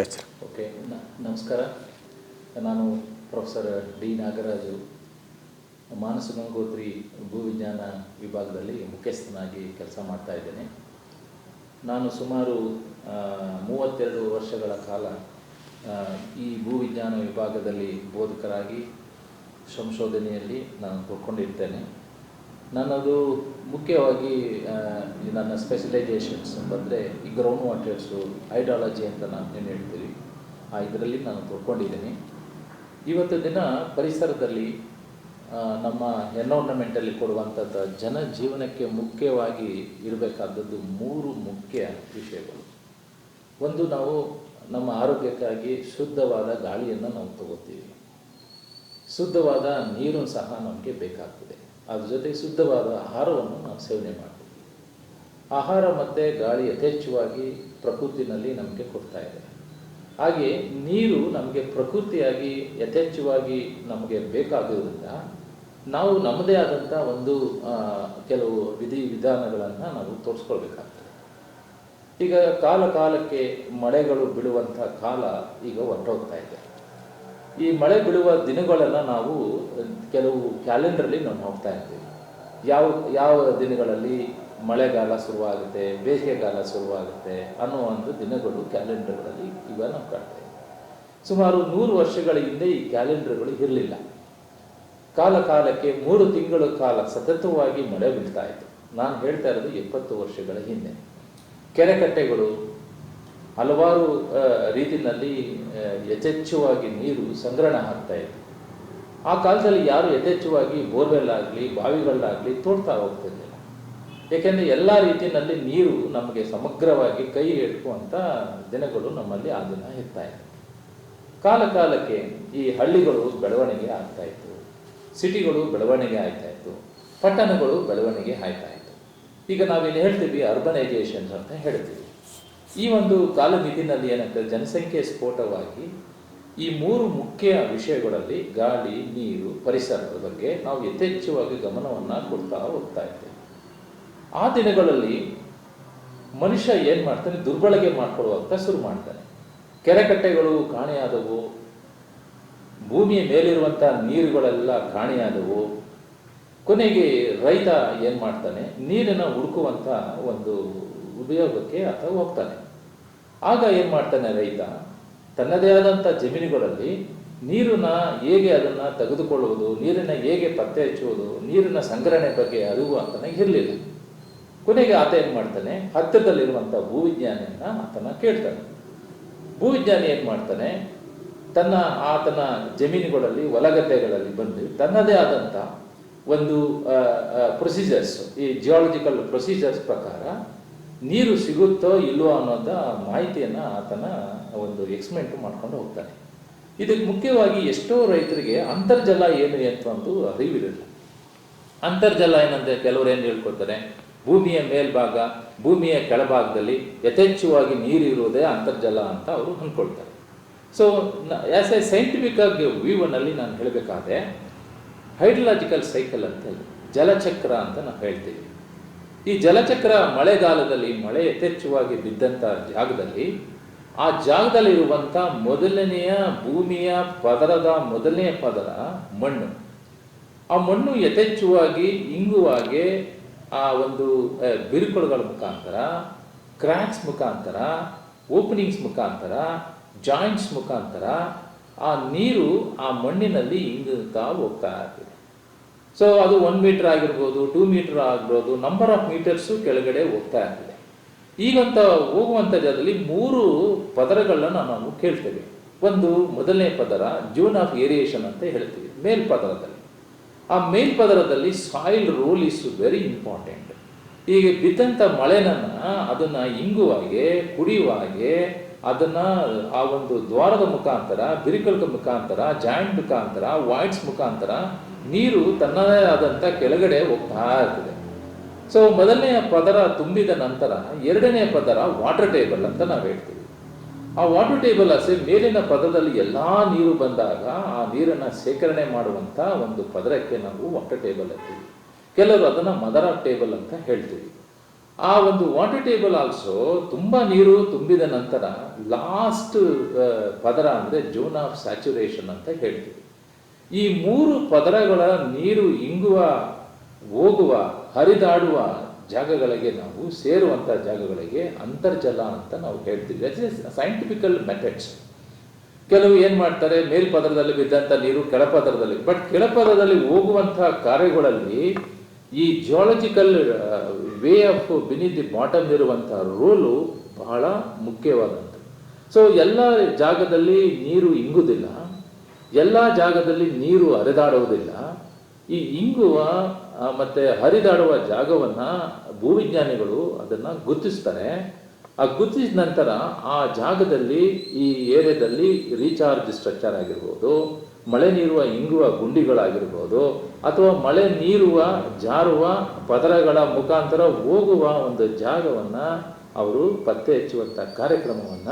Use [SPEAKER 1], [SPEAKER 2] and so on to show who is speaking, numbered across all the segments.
[SPEAKER 1] Okay
[SPEAKER 2] okay ನಮಸ್ಕಾರ ನಾನು professor D Nagaraju Manasa Gangotri ಭೂವಿಜ್ಞಾನ ವಿಭಾಗದಲ್ಲಿ ಮುಖ್ಯಸ್ಥನಾಗಿ ಕೆಲಸ ಮಾಡ್ತಾ ಇದ್ದೇನೆ ನಾನು ಸುಮಾರು ಮೂವತ್ತೆರಡು ವರ್ಷಗಳ ಕಾಲ ಈ ಭೂವಿಜ್ಞಾನ ವಿಭಾಗದಲ್ಲಿ ಬೋಧಕರಾಗಿ ಸಂಶೋಧನೆಯಲ್ಲಿ ನಾನು ತೊಡ್ಕೊಂಡಿರ್ತೇನೆ ನನ್ನದು ಮುಖ್ಯವಾಗಿ ನನ್ನ ಸ್ಪೆಷಲೈಸೇಷನ್ಸ್ ಬಂದರೆ ಈ ಗ್ರೌಂಡ್ ವಾಟರ್ಸು ಐಡಾಲಜಿ ಅಂತ ನಾನು ಏನು ಹೇಳ್ತೀವಿ ಆ, ಇದರಲ್ಲಿ ನಾನು ತೊಡ್ಕೊಂಡಿದ್ದೀನಿ. ಇವತ್ತು ದಿನ ಪರಿಸರದಲ್ಲಿ ನಮ್ಮ ಎನ್ವೈರ್ನಮೆಂಟಲ್ಲಿ ಕೊಡುವಂಥದ್ದು ಜನ ಜೀವನಕ್ಕೆ ಮುಖ್ಯವಾಗಿ ಇರಬೇಕಾದದ್ದು ಮೂರು ಮುಖ್ಯ ವಿಷಯಗಳು. ಒಂದು ನಾವು ನಮ್ಮ ಆರೋಗ್ಯಕ್ಕಾಗಿ ಶುದ್ಧವಾದ ಗಾಳಿಯನ್ನು ನಾವು ತಗೋತೀವಿ ಶುದ್ಧವಾದ ನೀರು ಸಹ ನಮಗೆ ಬೇಕಾಗ್ತದೆ. ಅದ್ರ ಜೊತೆಗೆ ಶುದ್ಧವಾದ ಆಹಾರವನ್ನು ನಾವು ಸೇವನೆ ಮಾಡ್ತೀವಿ ಆಹಾರ ಮತ್ತು ಗಾಳಿ ಯಥೇಚ್ಛವಾಗಿ ಪ್ರಕೃತಿನಲ್ಲಿ ನಮಗೆ ಕೊಡ್ತಾ ಇದೆ. ಹಾಗೆ ನೀರು ನಮಗೆ ಪ್ರಕೃತಿಯಾಗಿ ಯಥೇಚ್ಛವಾಗಿ ನಮಗೆ ಬೇಕಾಗಿರೋದ್ರಿಂದ ನಾವು ನಮ್ಮದೇ ಆದಂಥ ಒಂದು ಕೆಲವು ವಿಧಿ ವಿಧಾನಗಳನ್ನು ನಾವು ತೋರಿಸ್ಕೊಳ್ಬೇಕಾಗ್ತದೆ. ಈಗ ಕಾಲ ಕಾಲಕ್ಕೆ ಮಳೆಗಳು ಬಿಡುವಂಥ ಕಾಲ ಈಗ ಹೊರಟೋಗ್ತಾ ಇದೆ. ಈ ಮಳೆ ಬೀಳುವ ದಿನಗಳೆಲ್ಲ ನಾವು ಕೆಲವು ಕ್ಯಾಲೆಂಡ್ರಲ್ಲಿ ನಾವು ನೋಡ್ತಾ ಇರ್ತೀವಿ. ಯಾವ ಯಾವ ದಿನಗಳಲ್ಲಿ ಮಳೆಗಾಲ ಶುರುವಾಗುತ್ತೆ, ಬೇಸಿಗೆಗಾಲ ಶುರುವಾಗುತ್ತೆ ಅನ್ನೋ ಒಂದು ದಿನಗಳು ಕ್ಯಾಲೆಂಡರ್ಗಳಲ್ಲಿ ಈಗ ನಾವು ಕಾಣ್ತಾ ಇದ್ದೀವಿ. ಸುಮಾರು ನೂರು ವರ್ಷಗಳ ಹಿಂದೆ ಈ ಕ್ಯಾಲೆಂಡರ್ಗಳು ಇರಲಿಲ್ಲ. ಕಾಲ ಕಾಲಕ್ಕೆ ಮೂರು ತಿಂಗಳ ಕಾಲ ಸತತವಾಗಿ ಮಳೆ ಬೀಳ್ತಾ ಇತ್ತು. ನಾನು ಹೇಳ್ತಾ ಇರೋದು ಎಪ್ಪತ್ತು ವರ್ಷಗಳ ಹಿಂದೆ. ಕೆರೆಕಟ್ಟೆಗಳು ಹಲವಾರು ರೀತಿಯಲ್ಲಿ ಯಥೇಚ್ಛವಾಗಿ ನೀರು ಸಂಗ್ರಹಣ ಆಗ್ತಾ ಇತ್ತು ಆ ಕಾಲದಲ್ಲಿ ಯಾರು ಯಥೇಚ್ಛವಾಗಿ ಬೋರ್ವೆಲ್ ಆಗಲಿ ಬಾವಿಗಳಾಗಲಿ ತೋಡ್ತಾ ಹೋಗ್ತಿರ್ಲಿಲ್ಲ. ಏಕೆಂದರೆ ಎಲ್ಲ ರೀತಿಯಲ್ಲಿ ನೀರು ನಮಗೆ ಸಮಗ್ರವಾಗಿ ಕೈ ಎಟುಕುವಂಥ ದಿನಗಳು ನಮ್ಮಲ್ಲಿ ಆ ದಿನ ಇರ್ತಾ ಇತ್ತು ಕಾಲ ಕಾಲಕ್ಕೆ ಈ ಹಳ್ಳಿಗಳು ಬೆಳವಣಿಗೆ ಆಗ್ತಾ ಇತ್ತು. ಸಿಟಿಗಳು ಬೆಳವಣಿಗೆ ಆಗ್ತಾ ಇತ್ತು. ಪಟ್ಟಣಗಳು ಬೆಳವಣಿಗೆ ಆಗ್ತಾ ಇತ್ತು. ಈಗ ನಾವೇನು ಹೇಳ್ತೀವಿ ಅರ್ಬನೈಜೇಷನ್ ಅಂತ ಹೇಳ್ತೀವಿ. ಈ ಒಂದು ಕಾಲಮಿತಿನಲ್ಲಿ ಏನಾಗ್ತದೆ ಜನಸಂಖ್ಯೆ ಸ್ಫೋಟವಾಗಿ ಈ ಮೂರು ಮುಖ್ಯ ವಿಷಯಗಳಲ್ಲಿ ಗಾಳಿ, ನೀರು, ಪರಿಸರದ ಬಗ್ಗೆ ನಾವು ಯಥೇಚ್ಛವಾಗಿ ಗಮನವನ್ನು ಕೊಡ್ತಾ ಹೋಗ್ತಾ ಇದ್ದೇವೆ. ಆ ದಿನಗಳಲ್ಲಿ ಮನುಷ್ಯ ಏನು ಮಾಡ್ತಾನೆ? ದುರ್ಬಳಕೆ ಮಾಡ್ಕೊಳ್ಳುವಂತ ಶುರು ಮಾಡ್ತಾನೆ. ಕೆರೆಕಟ್ಟೆಗಳು ಕಾಣೆಯಾದವು, ಭೂಮಿಯ ಮೇಲಿರುವಂಥ ನೀರುಗಳೆಲ್ಲ ಕಾಣೆಯಾದವು, ಕೊನೆಗೆ ರೈತ ಏನು ಮಾಡ್ತಾನೆ? ನೀರನ್ನು ಹುಡುಕುವಂಥ ಒಂದು ಉಪಯೋಗಕ್ಕೆ ಆತ ಹೋಗ್ತಾನೆ. ಆಗ ಏನು ಮಾಡ್ತಾನೆ ರೈತ, ತನ್ನದೇ ಆದಂಥ ಜಮೀನುಗಳಲ್ಲಿ ನೀರನ್ನ ಹೇಗೆ ಅದನ್ನು ತೆಗೆದುಕೊಳ್ಳುವುದು ನೀರನ್ನು ಹೇಗೆ ಪತ್ತೆ ಹಚ್ಚುವುದು, ನೀರಿನ ಸಂಗ್ರಹಣೆ ಬಗ್ಗೆ ಅರಿವು ಆತನಿಗೆ ಇರಲಿಲ್ಲ. ಕೊನೆಗೆ ಆತ ಏನು ಮಾಡ್ತಾನೆ ಹತ್ತಿರದಲ್ಲಿರುವಂಥ ಭೂವಿಜ್ಞಾನಿಯನ್ನ ಆತನ ಕೇಳ್ತಾನೆ. ಭೂವಿಜ್ಞಾನಿ ಏನು ಮಾಡ್ತಾನೆ, ತನ್ನ ಆತನ ಜಮೀನುಗಳಲ್ಲಿ ಹೊಲಗದ್ದೆಗಳಲ್ಲಿ ಬಂದು ತನ್ನದೇ ಆದಂಥ ಒಂದು ಪ್ರೊಸೀಜರ್ಸ್ ಈ ಜಿಯಾಲಜಿಕಲ್ ಪ್ರೊಸೀಜರ್ಸ್ ಪ್ರಕಾರ ನೀರು ಸಿಗುತ್ತೋ ಇಲ್ವೋ ಅನ್ನೋದ ಮಾಹಿತಿಯನ್ನು ಆತನ ಒಂದು ಎಕ್ಸ್ಮೆಂಟ್ ಮಾಡ್ಕೊಂಡು ಹೋಗ್ತಾನೆ. ಇದಕ್ಕೆ ಮುಖ್ಯವಾಗಿ ಎಷ್ಟೋ ರೈತರಿಗೆ ಅಂತರ್ಜಲ ಏನು ಅಂತ ಒಂದು ಅರಿವಿರಲ್ಲ. ಅಂತರ್ಜಲ ಏನಂದ್ರೆ ಕೆಲವರು ಏನು ಹೇಳ್ಕೊಳ್ತಾರೆ ಭೂಮಿಯ ಮೇಲ್ಭಾಗ, ಭೂಮಿಯ ಕೆಳಭಾಗದಲ್ಲಿ ಯಥೇಚ್ಛವಾಗಿ ನೀರು ಇರುವುದೇ ಅಂತರ್ಜಲ ಅಂತ ಅವರು ಅಂದ್ಕೊಳ್ತಾರೆ ಸೊ ಆಸ್ ಎ ಸೈಂಟಿಫಿಕ್ ಆಗಿ ವ್ಯೂವನಲ್ಲಿ ನಾನು ಹೇಳಬೇಕಾದ್ರೆ ಹೈಡ್ರಲಾಜಿಕಲ್ ಸೈಕಲ್ ಅಂತ ಹೇಳಿ, ಜಲಚಕ್ರ ಅಂತ ನಾವು ಹೇಳ್ತೀವಿ. ಈ ಜಲಚಕ್ರ ಮಳೆಗಾಲದಲ್ಲಿ ಮಳೆ ಯಥೇಚ್ಛವಾಗಿ ಬಿದ್ದಂಥ ಜಾಗದಲ್ಲಿ, ಆ ಜಾಗದಲ್ಲಿರುವಂಥ ಮೊದಲನೆಯ ಭೂಮಿಯ ಪದರದ ಮೊದಲನೆಯ ಪದರ ಮಣ್ಣು. ಆ ಮಣ್ಣು ಯಥೇಚ್ಛವಾಗಿ ಇಂಗುವಾಗೆ ಆ ಒಂದು ಬಿರುಕುಳುಗಳ ಮುಖಾಂತರ ಕ್ರ್ಯಾಕ್ಸ್ ಮುಖಾಂತರ ಓಪನಿಂಗ್ಸ್ ಮುಖಾಂತರ ಜಾಯಿಂಟ್ಸ್ ಮುಖಾಂತರ ಆ ನೀರು ಆ ಮಣ್ಣಿನಲ್ಲಿ ಇಂಗುತ್ತಾ ಹೋಗ್ತಾ ಇರ್ತದೆ. ಸೊ ಅದು ಒನ್ ಮೀಟರ್ ಆಗಿರ್ಬೋದು ಟೂ ಮೀಟರ್ ಆಗಿರ್ಬೋದು ನಂಬರ್ ಆಫ್ ಮೀಟರ್ಸು ಕೆಳಗಡೆ ಹೋಗ್ತಾ ಇರ್ತದೆ. ಈಗಂತ ಹೋಗುವಂಥ ಜಾಗದಲ್ಲಿ ಮೂರು ಪದರಗಳನ್ನ ನಾವು ಕೇಳ್ತೇವೆ. ಒಂದು ಮೊದಲನೇ ಪದರ ಜೋನ್ ಆಫ್ ಏರಿಯೇಷನ್ ಅಂತ ಹೇಳ್ತೀವಿ ಮೇಲ್ಪದರದಲ್ಲಿ ಆ ಮೇಲ್ಪದರದಲ್ಲಿ soil role is very important ಈಗ ಬಿದ್ದಂಥ ಮಳೆನನ್ನ ಅದನ್ನ ಇಂಗುವಾಗೆ, ಕುಡಿಯುವಾಗೆ, ಅದನ್ನ ಆ ಒಂದು ದ್ವಾರದ ಮುಖಾಂತರ ಬಿರಿಕಲ್ಕ ಮುಖಾಂತರ ಜಾಯಿಂಟ್ ಮುಖಾಂತರ ವಾಯ್ಡ್ಸ್ ಮುಖಾಂತರ ನೀರು ತನ್ನದೇ ಆದಂಥ ಕೆಳಗಡೆ ಹೋಗ್ತಾ ಇರ್ತದೆ. ಸೊ ಮೊದಲನೆಯ ಪದರ ತುಂಬಿದ ನಂತರ ಎರಡನೇ ಪದರ ವಾಟರ್ ಟೇಬಲ್ ಅಂತ ನಾವು ಹೇಳ್ತೀವಿ. ಆ ವಾಟರ್ ಟೇಬಲ್ ಅಸೆ ಮೇಲಿನ ಪದದಲ್ಲಿ ಎಲ್ಲಾ ನೀರು ಬಂದಾಗ ಆ ನೀರನ್ನ ಶೇಖರಣೆ ಮಾಡುವಂತ ಒಂದು ಪದರಕ್ಕೆ ನಾವು ವಾಟರ್ ಟೇಬಲ್ ಅಂತೀವಿ. ಕೆಲವರು ಅದನ್ನ ಮದರ್ ಟೇಬಲ್ ಅಂತ ಹೇಳ್ತೀವಿ. ಆ ಒಂದು ವಾಟರ್ ಟೇಬಲ್ ಆಲ್ಸೋ ತುಂಬ ನೀರು ತುಂಬಿದ ನಂತರ ಲಾಸ್ಟ್ ಪದರ ಅಂದರೆ ಜೋನ್ ಆಫ್ ಸ್ಯಾಚುರೇಷನ್ ಅಂತ ಹೇಳ್ತೀವಿ. ಈ ಮೂರು ಪದರಗಳ ನೀರು ಇಂಗುವ, ಹೋಗುವ, ಹರಿದಾಡುವ ಜಾಗಗಳಿಗೆ ನಾವು ಸೇರುವಂಥ ಜಾಗಗಳಿಗೆ ಅಂತರ್ಜಲ ಅಂತ ನಾವು ಹೇಳ್ತೀವಿ. ದಟ್ ಸೈಂಟಿಫಿಕಲ್ ಮೆಥಡ್ಸ್ ಕೆಲವು ಏನು ಮಾಡ್ತಾರೆ? ಮೇಲ್ಪದರದಲ್ಲಿ ಬಿದ್ದಂಥ ನೀರು ಕೆಳಪದರದಲ್ಲಿ ಬಟ್ ಕೆಳಪದರದಲ್ಲಿ ಹೋಗುವಂತಹ ಕಾರ್ಯಗಳಲ್ಲಿ ಈ geological way of beneath the bottom ಇರುವಂತಹ ರೋಲು ಬಹಳ ಮುಖ್ಯವಾದಂಥ ಸೊ ಎಲ್ಲ ಜಾಗದಲ್ಲಿ ನೀರು ಇಂಗುವುದಿಲ್ಲ ಎಲ್ಲ ಜಾಗದಲ್ಲಿ ನೀರು ಹರಿದಾಡುವುದಿಲ್ಲ. ಈ ಇಂಗುವ ಮತ್ತೆ ಹರಿದಾಡುವ ಜಾಗವನ್ನ ಭೂವಿಜ್ಞಾನಿಗಳು ಅದನ್ನ ಗುರುತಿಸ್ತಾರೆ. ಆ ಗುರುತಿಸಿದ ನಂತರ ಆ ಜಾಗದಲ್ಲಿ, ಈ ಏರಿಯಾದಲ್ಲಿ ರೀಚಾರ್ಜ್ ಸ್ಟ್ರಕ್ಚರ್ ಆಗಿರ್ಬೋದು, ಮಳೆ ನೀರುವ ಇಂಗುವ ಗುಂಡಿಗಳಾಗಿರ್ಬೋದು, ಅಥವಾ ಮಳೆ ನೀರುವ, ಜಾರುವ ಪದರಗಳ ಮುಖಾಂತರ ಹೋಗುವ ಒಂದು ಜಾಗವನ್ನ ಅವರು ಪತ್ತೆ ಹಚ್ಚುವಂಥ ಕಾರ್ಯಕ್ರಮವನ್ನ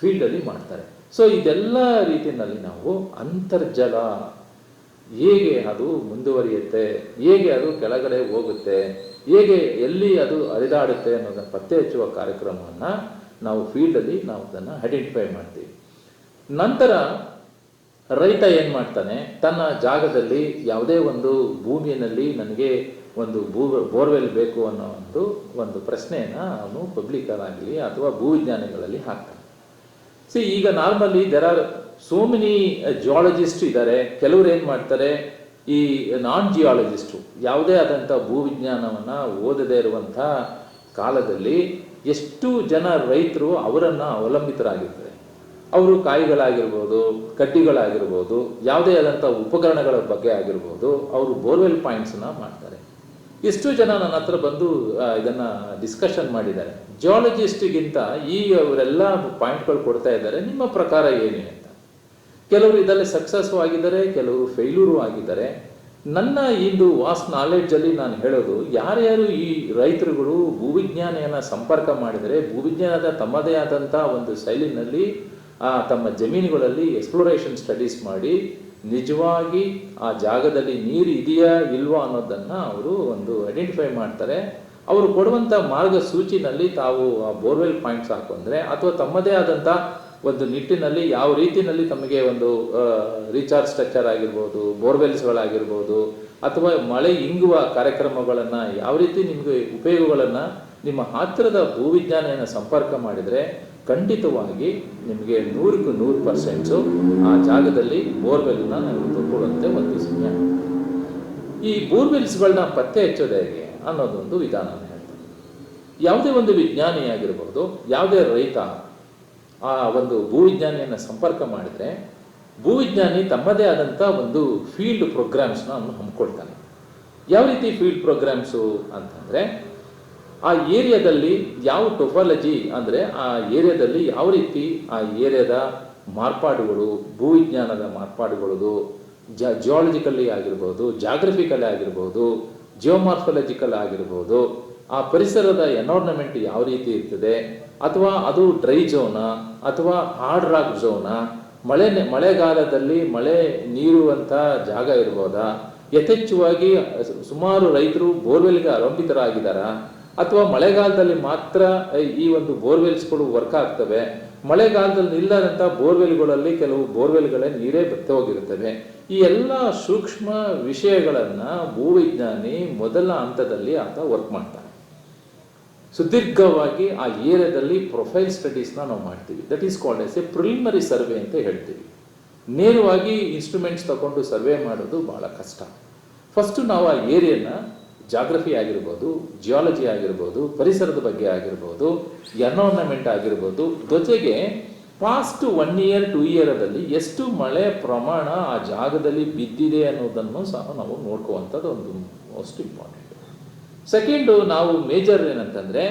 [SPEAKER 2] ಫೀಲ್ಡಲ್ಲಿ ಮಾಡ್ತಾರೆ. ಸೊ ಇದೆಲ್ಲ ರೀತಿಯಲ್ಲಿ ನಾವು ಅಂತರ್ಜಲ, ಹೇಗೆ ಅದು ಮುಂದುವರಿಯುತ್ತೆ, ಹೇಗೆ ಅದು ಕೆಳಗಡೆ ಹೋಗುತ್ತೆ, ಹೇಗೆ ಎಲ್ಲಿ ಅದು ಹರಿದಾಡುತ್ತೆ ಅನ್ನೋದನ್ನು ಪತ್ತೆ ಹಚ್ಚುವ ಕಾರ್ಯಕ್ರಮವನ್ನು ನಾವು ಫೀಲ್ಡಲ್ಲಿ ನಾವು ಅದನ್ನು ಐಡೆಂಟಿಫೈ ಮಾಡ್ತೀವಿ. ನಂತರ ರೈತ ಏನು ಮಾಡ್ತಾನೆ, ತನ್ನ ಜಾಗದಲ್ಲಿ ಯಾವುದೇ ಒಂದು ಭೂಮಿಯಲ್ಲಿ ನನಗೆ ಒಂದು ಭೂ, ಬೋರ್ವೆಲ್ ಬೇಕು ಅನ್ನೋ ಒಂದು ಒಂದು ಪ್ರಶ್ನೆಯನ್ನು ಅವನು ಪಬ್ಲಿಕ್ ಆಗಲಿ ಅಥವಾ ಭೂವಿಜ್ಞಾನಿಗಳಲ್ಲಿ ಹಾಕ್ತಾನೆ. ಸಿ ಈಗ normally there are so many geologist ಇದ್ದಾರೆ ಕೆಲವರು ಏನು ಮಾಡ್ತಾರೆ, ಈ ನಾನ್ ಜಿಯಾಲಜಿಸ್ಟು ಯಾವುದೇ ಆದಂಥ ಭೂವಿಜ್ಞಾನವನ್ನು ಓದದೇ ಇರುವಂಥ ಕಾಲದಲ್ಲಿ ಎಷ್ಟು ಜನ ರೈತರು ಅವರನ್ನು ಅವಲಂಬಿತರಾಗಿರ್ತಾರೆ. ಅವರು ಕಾಯಿಗಳಾಗಿರ್ಬೋದು, ಕಡ್ಡಿಗಳಾಗಿರ್ಬೋದು, ಯಾವುದೇ ಆದಂಥ ಉಪಕರಣಗಳ ಬಗ್ಗೆ ಆಗಿರ್ಬೋದು, ಅವರು ಬೋರ್ವೆಲ್ ಪಾಯಿಂಟ್ಸ್ನ ಮಾಡ್ತಾರೆ. ಎಷ್ಟು ಜನ ನನ್ನ ಹತ್ರ ಬಂದು ಇದನ್ನ ಡಿಸ್ಕಷನ್ ಮಾಡಿದ್ದಾರೆ. ಜಿಯಾಲಜಿಸ್ಟ್ಗಿಂತ ಈ ಅವರೆಲ್ಲ ಪಾಯಿಂಟ್ಗಳು ಕೊಡ್ತಾ ಇದ್ದಾರೆ. ನಿಮ್ಮ ಪ್ರಕಾರ ಏನೇ ಅಂತ. ಕೆಲವರು ಇದರಲ್ಲಿ ಸಕ್ಸಸ್ ಆಗಿದ್ದಾರೆ, ಕೆಲವರು ಫೇಲ್ಯೂರು ಆಗಿದ್ದಾರೆ. ನನ್ನ ಇಂದು ವಾಸ್ ನಾಲೆಡ್ಜಲ್ಲಿ ನಾನು ಹೇಳೋದು, ಯಾರ್ಯಾರು ಈ ರೈತರುಗಳು ಭೂವಿಜ್ಞಾನಿಯನ್ನ ಸಂಪರ್ಕ ಮಾಡಿದರೆ, ಭೂವಿಜ್ಞಾನದ ತಮ್ಮದೇ ಆದಂಥ ಒಂದು ಶೈಲಿನಲ್ಲಿ ತಮ್ಮ ಜಮೀನುಗಳಲ್ಲಿ ಎಕ್ಸ್ಪ್ಲೋರೇಷನ್ ಸ್ಟಡೀಸ್ ಮಾಡಿ ನಿಜವಾಗಿ ಆ ಜಾಗದಲ್ಲಿ ನೀರು ಇದೆಯಾ ಇಲ್ವಾ ಅನ್ನೋದನ್ನ ಅವರು ಒಂದು ಐಡೆಂಟಿಫೈ ಮಾಡ್ತಾರೆ. ಅವರು ಕೊಡುವಂಥ ಮಾರ್ಗಸೂಚಿನಲ್ಲಿ ತಾವು ಆ ಬೋರ್ವೆಲ್ ಪಾಯಿಂಟ್ಸ್ ಹಾಕೊಂಡ್ರೆ ಅಥವಾ ತಮ್ಮದೇ ಆದಂಥ ಒಂದು ನಿಟ್ಟಿನಲ್ಲಿ ಯಾವ ರೀತಿಯಲ್ಲಿ ತಮಗೆ ಒಂದು ರೀಚಾರ್ಜ್ ಸ್ಟ್ರಕ್ಚರ್ ಆಗಿರ್ಬೋದು ಬೋರ್ವೆಲ್ಸ್ಗಳಾಗಿರ್ಬೋದು ಅಥವಾ ಮಳೆ ಇಂಗುವ ಕಾರ್ಯಕ್ರಮಗಳನ್ನು ಯಾವ ರೀತಿ ನಿಮಗೆ ಉಪಯೋಗಗಳನ್ನು ನಿಮ್ಮ ಹತ್ತಿರದ ಭೂವಿಜ್ಞಾನಿಯನ್ನು ಸಂಪರ್ಕ ಮಾಡಿದರೆ ಖಂಡಿತವಾಗಿ ನಿಮಗೆ ನೂರಕ್ಕೂ ನೂರು ಪರ್ಸೆಂಟ್ಸು ಆ ಜಾಗದಲ್ಲಿ ಬೋರ್ವೆಲ್ನ ತುಂಬಿಕೊಳ್ಳುವಂತೆ ಒಂದು ಸಮಯ ಈ ಬೋರ್ವೆಲ್ಸ್ಗಳನ್ನ ಪತ್ತೆ ಹಚ್ಚೋದು ಹೇಗೆ ಅನ್ನೋದೊಂದು ವಿಧಾನ ಹೇಳ್ತಾರೆ ಯಾವುದೇ ಒಂದು ವಿಜ್ಞಾನಿ ಆಗಿರ್ಬೋದು, ಯಾವುದೇ ರೈತ ಆ ಒಂದು ಭೂವಿಜ್ಞಾನಿಯನ್ನು ಸಂಪರ್ಕ ಮಾಡಿದರೆ ಭೂವಿಜ್ಞಾನಿ ತಮ್ಮದೇ ಆದಂಥ ಒಂದು ಫೀಲ್ಡ್ ಪ್ರೋಗ್ರಾಮ್ಸ್ನ ಅವನು ಹಮ್ಮಿಕೊಳ್ತಾನೆ. ಯಾವ ರೀತಿ ಫೀಲ್ಡ್ ಪ್ರೋಗ್ರಾಮ್ಸು ಅಂತಂದರೆ ಆ ಏರಿಯಾದಲ್ಲಿ ಯಾವ ಟೊಫಾಲಜಿ ಅಂದರೆ ಆ ಏರಿಯಾದಲ್ಲಿ ಯಾವ ರೀತಿ ಆ ಏರಿಯಾದ ಮಾರ್ಪಾಡುಗಳು, ಭೂವಿಜ್ಞಾನದ ಮಾರ್ಪಾಡುಗಳು ಜ ಜಿಯಾಲಜಿಕಲ್ಲಿ ಆಗಿರ್ಬೋದು ಜಾಗ್ರಫಿಕಲ್ಲಿ ಆಗಿರ್ಬೋದು ಜಿಯೋಮಾರ್ಫಾಲಜಿಕಲ್ ಆಗಿರ್ಬೋದು, ಆ ಪರಿಸರದ ಎನ್ವೈರ್ನಮೆಂಟ್ ಯಾವ ರೀತಿ ಇರ್ತದೆ, ಅಥವಾ ಅದು ಡ್ರೈ ಝೋನ ಅಥವಾ ಹಾರ್ಡ್ ರಾಕ್ ಝೋನ ಮಳೆ ಮಳೆಗಾಲದಲ್ಲಿ ಮಳೆ ನೀರುವಂಥ ಜಾಗ ಇರ್ಬೋದಾ? ಯಥೇಚ್ಛವಾಗಿ ಸುಮಾರು ರೈತರು ಬೋರ್ವೆಲ್ಗೆ ಅವಲಂಬಿತರಾಗಿದ್ದಾರಾ ಅಥವಾ ಮಳೆಗಾಲದಲ್ಲಿ ಮಾತ್ರ ಈ ಒಂದು ಬೋರ್ವೆಲ್ಸ್ಗಳು ವರ್ಕ್ ಆಗ್ತವೆ. ಮಳೆಗಾಲದಲ್ಲಿ ನಿಲ್ಲದಂಥ ಬೋರ್ವೆಲ್ಗಳಲ್ಲಿ ಕೆಲವು ಬೋರ್ವೆಲ್ಗಳೇ ನೀರೇ ಬತ್ತೆ ಹೋಗಿರುತ್ತವೆ ಈ ಎಲ್ಲ ಸೂಕ್ಷ್ಮ ವಿಷಯಗಳನ್ನ ಭೂವಿಜ್ಞಾನಿ ಮೊದಲ ಹಂತದಲ್ಲಿ ಆತ ವರ್ಕ್ ಮಾಡ್ತಾನೆ ಸುದೀರ್ಘವಾಗಿ ಆ ಏರಿಯಾದಲ್ಲಿ ಪ್ರೊಫೈಲ್ ಸ್ಟಡೀಸ್ನ ನಾವು ಮಾಡ್ತೀವಿ. That is called as a preliminary survey ಅಂತ ಹೇಳ್ತೀವಿ. ನೇರವಾಗಿ ಇನ್ಸ್ಟ್ರೂಮೆಂಟ್ಸ್ ತಗೊಂಡು ಸರ್ವೆ ಮಾಡೋದು ಬಹಳ ಕಷ್ಟ. ಫಸ್ಟು ನಾವು ಆ ಏರಿಯಾನ ಜಾಗ್ರಫಿ ಆಗಿರ್ಬೋದು ಜಿಯಾಲಜಿ ಆಗಿರ್ಬೋದು, ಪರಿಸರದ ಬಗ್ಗೆ ಆಗಿರ್ಬೋದು ಎನ್ವರ್ನಮೆಂಟ್ ಆಗಿರ್ಬೋದು, ಜೊತೆಗೆ ಪಾಸ್ಟ್ ಒನ್ ಇಯರ್ ಟು ಇಯರಲ್ಲಿ ಎಷ್ಟು ಮಳೆ ಪ್ರಮಾಣ ಆ ಜಾಗದಲ್ಲಿ ಬಿದ್ದಿದೆ ಅನ್ನೋದನ್ನು ಸಹ ನಾವು ನೋಡ್ಕೋವಂಥದ್ದು ಒಂದು ಮೋಸ್ಟ್ ಇಂಪಾರ್ಟೆಂಟ್ ಸೆಕೆಂಡು ನಾವು ಮೇಜರ್ ಏನಂತಂದ್ರೆ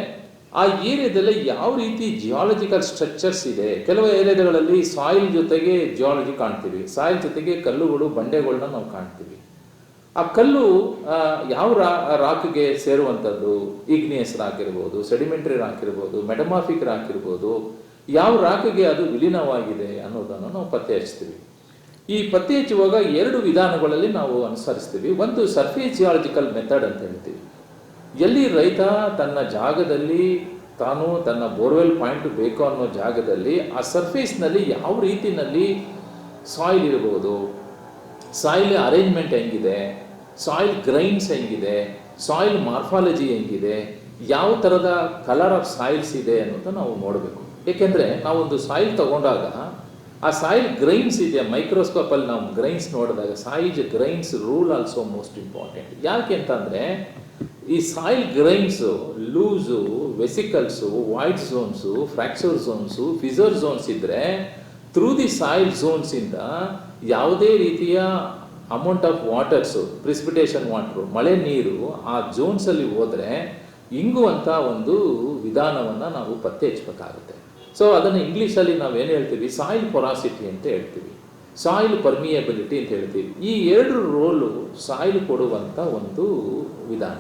[SPEAKER 2] ಆ ಏರಿಯಾದಲ್ಲಿ ಯಾವ ರೀತಿ ಜಿಯಾಲಜಿಕಲ್ ಸ್ಟ್ರಕ್ಚರ್ಸ್ ಇದೆ? ಕೆಲವು ಏರಿಯಾಗಳಲ್ಲಿ ಸಾಯಿಲ್ ಜೊತೆಗೆ ಜಿಯಾಲಜಿ ಕಾಣ್ತೀವಿ. ಸಾಯಿಲ್ ಜೊತೆಗೆ ಕಲ್ಲುಗಳು ಬಂಡೆಗಳನ್ನ ನಾವು ಕಾಣ್ತೀವಿ. ಆ ಕಲ್ಲು ಯಾವ ರಾ, ರಾಕ್ಗೆ ಸೇರುವಂಥದ್ದು? ಈಗ್ನಿಯಸ್ ರಾಕ್ ಇರ್ಬೋದು ಸೆಡಿಮೆಂಟ್ರಿ ರಾಕ್ ಇರ್ಬೋದು ಮೆಟಮಾಫಿಕ್ ರಾಕ್ ಇರ್ಬೋದು ಯಾವ ರಾಕ್ಗೆ ಅದು ವಿಲೀನವಾಗಿದೆ ಅನ್ನೋದನ್ನು ನಾವು ಪತ್ತೆ ಹಚ್ತೀವಿ ಈ ಪತ್ತೆ ಹಚ್ಚುವಾಗ ಎರಡು ವಿಧಾನಗಳಲ್ಲಿ ನಾವು ಅನುಸರಿಸ್ತೀವಿ. ಒಂದು ಸರ್ಫೇಸ್ ಜಿಯಾಲಜಿಕಲ್ ಮೆಥಡ್ ಅಂತ ಹೇಳ್ತೀವಿ. ಎಲ್ಲಿ ರೈತ ತನ್ನ ಜಾಗದಲ್ಲಿ ತಾನು ತನ್ನ ಬೋರ್ವೆಲ್ ಪಾಯಿಂಟ್ ಬೇಕು ಅನ್ನೋ ಜಾಗದಲ್ಲಿ ಆ ಸರ್ಫೇಸ್ನಲ್ಲಿ ಯಾವ ರೀತಿಯಲ್ಲಿ ಸಾಯಿಲ್ ಇರ್ಬೋದು ಸಾಯಿಲ್ ಅರೇಂಜ್ಮೆಂಟ್ ಹೆಂಗಿದೆ ಸಾಯಿಲ್ ಗ್ರೈನ್ಸ್ ಹೆಂಗಿದೆ? ಸಾಯಿಲ್ ಮಾರ್ಫಾಲಜಿ ಹೆಂಗಿದೆ? ಯಾವ ಥರದ ಕಲರ್ ಆಫ್ ಸಾಯಿಲ್ಸ್ ಇದೆ ಅನ್ನೋದು ನಾವು ನೋಡಬೇಕು. ಏಕೆಂದರೆ ನಾವೊಂದು ಸಾಯಿಲ್ ತಗೊಂಡಾಗ ಆ ಸಾಯಿಲ್ ಗ್ರೈನ್ಸ್ ಇದೆ. ಮೈಕ್ರೋಸ್ಕೋಪಲ್ಲಿ ನಾವು ಗ್ರೈನ್ಸ್ ನೋಡಿದಾಗ size grains role also most important ಯಾಕೆ ಅಂತಂದರೆ ಈ soil grains loose vesicles white zones fracture zones fissure zones ಇದ್ದರೆ ಥ್ರೂ ದಿ ಸಾಯಿಲ್ ಝೋನ್ಸಿಂದ ಯಾವುದೇ ರೀತಿಯ amount of waters precipitation water ಮಳೆ ನೀರು ಆ ಜೋನ್ಸಲ್ಲಿ ಹೋದರೆ ಇಂಗುವಂಥ ಒಂದು ವಿಧಾನವನ್ನು ನಾವು ಪತ್ತೆ ಹಚ್ಚಬೇಕಾಗುತ್ತೆ ಸೊ ಅದನ್ನು ಇಂಗ್ಲೀಷಲ್ಲಿ ನಾವು ಏನು ಹೇಳ್ತೀವಿ? ಸಾಯಿಲ್ ಪೊರಾಸಿಟಿ ಅಂತ ಹೇಳ್ತೀವಿ. ಸಾಯಿಲ್ ಪರ್ಮಿಯಬಿಲಿಟಿ ಅಂತ ಹೇಳ್ತೀವಿ. ಈ ಎರಡು ರೋಲು ಸಾಯಿಲ್ ಕೊಡುವಂಥ ಒಂದು ವಿಧಾನ.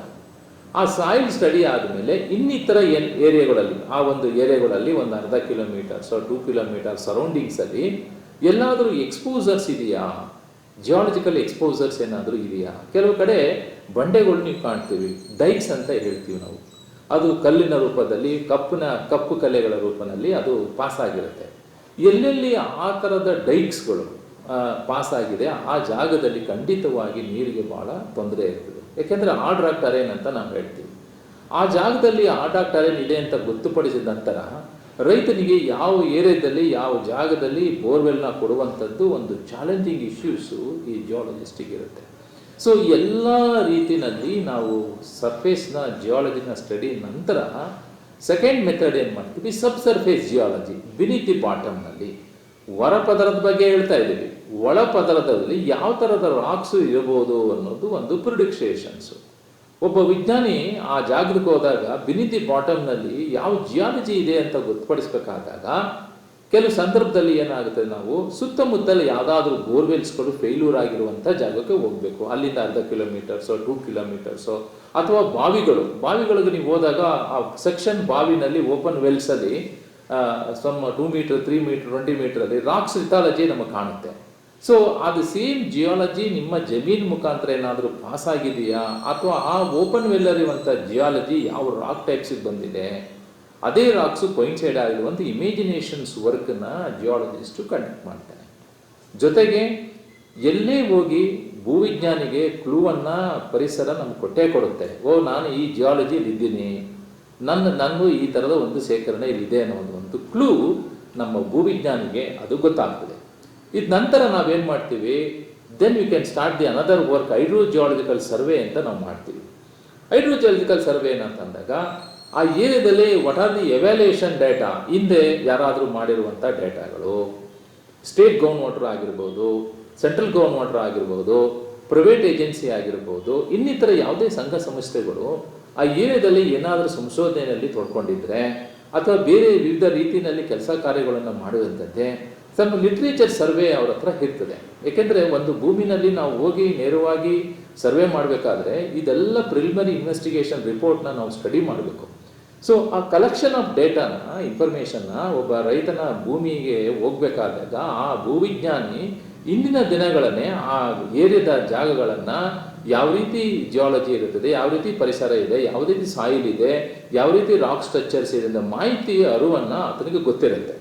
[SPEAKER 2] ಆ ಸಾಯಿಲ್ ಸ್ಟಡಿ ಆದಮೇಲೆ ಇನ್ನಿತರ ಎನ್ ಏರಿಯಾಗಳಲ್ಲಿ ಆ ಒಂದು ಏರಿಯಾಗಳಲ್ಲಿ ಒಂದು ಅರ್ಧ ಕಿಲೋಮೀಟರ್ಸ್ ಟೂ ಕಿಲೋಮೀಟರ್ ಸರೌಂಡಿಂಗ್ಸಲ್ಲಿ ಎಲ್ಲಾದರೂ ಎಕ್ಸ್ಪೋಸರ್ಸ್ ಇದೆಯಾ? ಜಿಯಾಲಜಿಕಲ್ ಎಕ್ಸ್ಪೋಸರ್ಸ್ ಏನಾದರೂ ಇದೆಯಾ? ಕೆಲವು ಕಡೆ ಬಂಡೆಗಳು ನೀವು ಕಾಣ್ತೀವಿ ಡೈಕ್ಸ್ ಅಂತ ಹೇಳ್ತೀವಿ ನಾವು. ಅದು ಕಲ್ಲಿನ ರೂಪದಲ್ಲಿ, ಕಪ್ಪಿನ, ಕಪ್ಪು ಕಲೆಗಳ ರೂಪದಲ್ಲಿ ಅದು ಪಾಸ್ ಆಗಿರುತ್ತೆ. ಎಲ್ಲೆಲ್ಲಿ ಆ ಥರದ ಡೈಕ್ಸ್ಗಳು ಆಗಿದೆ, ಆ ಜಾಗದಲ್ಲಿ ಖಂಡಿತವಾಗಿ ನೀರಿಗೆ ಭಾಳ ತೊಂದರೆ ಇರ್ತದೆ. ಯಾಕೆಂದರೆ ಆ ಟರೇನ್ ಅಂತ ನಾವು ಹೇಳ್ತೀವಿ. ಆ ಜಾಗದಲ್ಲಿ ಆ ಟರೇನ್ ಇದೆ ಅಂತ ಗೊತ್ತುಪಡಿಸಿದ ನಂತರ ರೈತನಿಗೆ ಯಾವ ಏರಿಯಾದಲ್ಲಿ, ಯಾವ ಜಾಗದಲ್ಲಿ ಬೋರ್ವೆಲ್ನ ಕೊಡುವಂಥದ್ದು ಒಂದು ಚಾಲೆಂಜಿಂಗ್ ಇಶ್ಯೂಸು ಈ ಜಿಯಾಲಜಿಸ್ಟಿಗೆ ಇರುತ್ತೆ. ಸೊ ಎಲ್ಲ ರೀತಿಯಲ್ಲಿ ನಾವು ಸರ್ಫೇಸ್ನ ಜಿಯಾಲಜಿನ ಸ್ಟಡಿ ನಂತರ ಸೆಕೆಂಡ್ ಮೆಥಡ್ ಏನು ಮಾಡ್ತೀವಿ? ಸಬ್ ಸರ್ಫೇಸ್ ಜಿಯಾಲಜಿ ಬಿನಿತಿ ಬಾಟಮ್ನಲ್ಲಿ ಹೊರ ಪದರದ ಬಗ್ಗೆ ಹೇಳ್ತಾ ಇದ್ದೀವಿ. ಒಳ ಪದರದಲ್ಲಿ ಯಾವ ಥರದ ರಾಕ್ಸು ಇರಬಹುದು ಅನ್ನೋದು ಒಂದು ಪ್ರಿಡಿಕ್ಷೇಷನ್ಸು ಒಬ್ಬ ವಿಜ್ಞಾನಿ ಆ ಜಾಗಕ್ಕೆ ಹೋದಾಗ ಬಿನಿತಿ ಬಾಟಮ್ನಲ್ಲಿ ಯಾವ ಜಿಯಾಲಜಿ ಇದೆ ಅಂತ ಗೊತ್ತುಪಡಿಸ್ಬೇಕಾದಾಗ ಕೆಲವು ಸಂದರ್ಭದಲ್ಲಿ ಏನಾಗುತ್ತೆ ನಾವು ಸುತ್ತಮುತ್ತಲ ಯಾವುದಾದ್ರೂ ಬೋರ್ವೆಲ್ಸ್ಗಳು ಫೇಲ್ಯೂರ್ ಆಗಿರುವಂಥ ಜಾಗಕ್ಕೆ ಹೋಗಬೇಕು. ಅಲ್ಲಿಂದ ಅರ್ಧ ಕಿಲೋಮೀಟರ್ಸೋ ಟೂ ಕಿಲೋಮೀಟರ್ಸೋ ಅಥವಾ ಬಾವಿಗಳು. ಬಾವಿಗಳಿಗೆ ನೀವು ಹೋದಾಗ ಆ ಸೆಕ್ಷನ್ ಬಾವಿನಲ್ಲಿ open ವೆಲ್ಸಲ್ಲಿ some two metre three metre twenty ಮೀಟರಲ್ಲಿ rocks lithology ನಮಗೆ ಕಾಣುತ್ತೆ. ಸೊ ಅದು ಸೇಮ್ ಜಿಯಾಲಜಿ ನಿಮ್ಮ ಜಮೀನ್ ಮುಖಾಂತರ ಏನಾದರೂ ಪಾಸ್ ಆಗಿದೆಯಾ? ಅಥವಾ ಆ ಓಪನ್ ವೆಲ್ ಇರುವಂಥ ಜಿಯಾಲಜಿ ಯಾವ ರಾಕ್ ಟೈಪ್ಸಿಗೆ ಬಂದಿದೆ? ಅದೇ ರಾಕ್ಸು ಸೈಡ್ ಆಗಿರುವಂಥ ಇಮೇಜಿನೇಷನ್ಸ್ ವರ್ಕನ್ನ ಜಿಯಾಲಜಿಸ್ಟು ಕಂಡಕ್ಟ್ ಮಾಡ್ತಾರೆ. ಜೊತೆಗೆ, ಎಲ್ಲೇ ಹೋಗಿ ಭೂವಿಜ್ಞಾನಿಗೆ ಕ್ಲೂವನ್ನು ಪರಿಸರ ನಮ್ಗೆ ಕೊಟ್ಟೇ ಕೊಡುತ್ತೆ. ಓ, ನಾನು ಈ ಜಿಯಾಲಜಿಯಲ್ಲಿ ಇದ್ದೀನಿ. ನನ್ನ ನನಗೂ ಈ ಥರದ ಒಂದು ಸೇಕರಣೆ ಇಲ್ಲಿದೆ ಅನ್ನೋ ಒಂದು ಕ್ಲೂ ನಮ್ಮ ಭೂವಿಜ್ಞಾನಿಗೆ ಅದು ಗೊತ್ತಾಗ್ತದೆ. ಇದು ನಂತರ ನಾವೇನು ಮಾಡ್ತೀವಿ? Then you can start the another work hydrogeological survey ಅಂತ ನಾವು ಮಾಡ್ತೀವಿ. ಹೈಡ್ರೋಜಿಯಾಲಜಿಕಲ್ ಸರ್ವೆ ಏನಂತಂದಾಗ, ಆ ಏರಿಯಾದಲ್ಲಿ what are the evaluation data ಹಿಂದೆ ಯಾರಾದರೂ ಮಾಡಿರುವಂಥ ಡೇಟಾಗಳು. ಸ್ಟೇಟ್ ಗೌರ್ನ್ ವಾಟರ್ ಆಗಿರ್ಬೋದು ಸೆಂಟ್ರಲ್ ಗೌರ್ನ್ ವಾಟರ್ ಆಗಿರ್ಬೋದು ಪ್ರೈವೇಟ್ ಏಜೆನ್ಸಿ ಆಗಿರ್ಬೋದು, ಇನ್ನಿತರ ಯಾವುದೇ ಸಂಘ ಸಂಸ್ಥೆಗಳು ಆ ಏರಿಯಾದಲ್ಲಿ ಏನಾದರೂ ಸಂಶೋಧನೆಯಲ್ಲಿ ತೊಡ್ಕೊಂಡಿದ್ರೆ, ಅಥವಾ ಬೇರೆ ವಿವಿಧ ರೀತಿಯಲ್ಲಿ ಕೆಲಸ ಕಾರ್ಯಗಳನ್ನು ಮಾಡುವಂಥದ್ದೇ ಸಮ್ ಲಿಟ್ರೇಚರ್ ಸರ್ವೆ ಅವ್ರ ಹತ್ರ ಇರ್ತದೆ. ಏಕೆಂದರೆ ಒಂದು ಭೂಮಿನಲ್ಲಿ ನಾವು ಹೋಗಿ ನೇರವಾಗಿ ಸರ್ವೆ ಮಾಡಬೇಕಾದ್ರೆ ಇದೆಲ್ಲ ಪ್ರಿಲಿಮರಿ ಇನ್ವೆಸ್ಟಿಗೇಷನ್ ರಿಪೋರ್ಟ್ನ ನಾವು ಸ್ಟಡಿ ಮಾಡಬೇಕು. ಸೊ ಆ ಕಲೆಕ್ಷನ್ ಆಫ್ ಡೇಟಾನ ಇನ್ಫಾರ್ಮೇಷನ್ನ ಒಬ್ಬ ರೈತನ ಭೂಮಿಗೆ ಹೋಗ್ಬೇಕಾದಾಗ ಆ ಭೂವಿಜ್ಞಾನಿ ಇಂದಿನ ದಿನಗಳನ್ನೇ ಆ ಏರಿಯಾದ ಜಾಗಗಳನ್ನು ಯಾವ ರೀತಿ ಜಿಯಾಲಜಿ ಇರುತ್ತದೆ, ಯಾವ ರೀತಿ ಪರಿಸರ ಇದೆ, ಯಾವ ರೀತಿ ಸಾಯಿಲ್ ಇದೆ, ಯಾವ ರೀತಿ ರಾಕ್ ಸ್ಟ್ರಕ್ಚರ್ಸ್ ಇದೆ ಮಾಹಿತಿ ಅರಿವನ್ನು ಆತನಿಗೆ ಗೊತ್ತಿರುತ್ತೆ.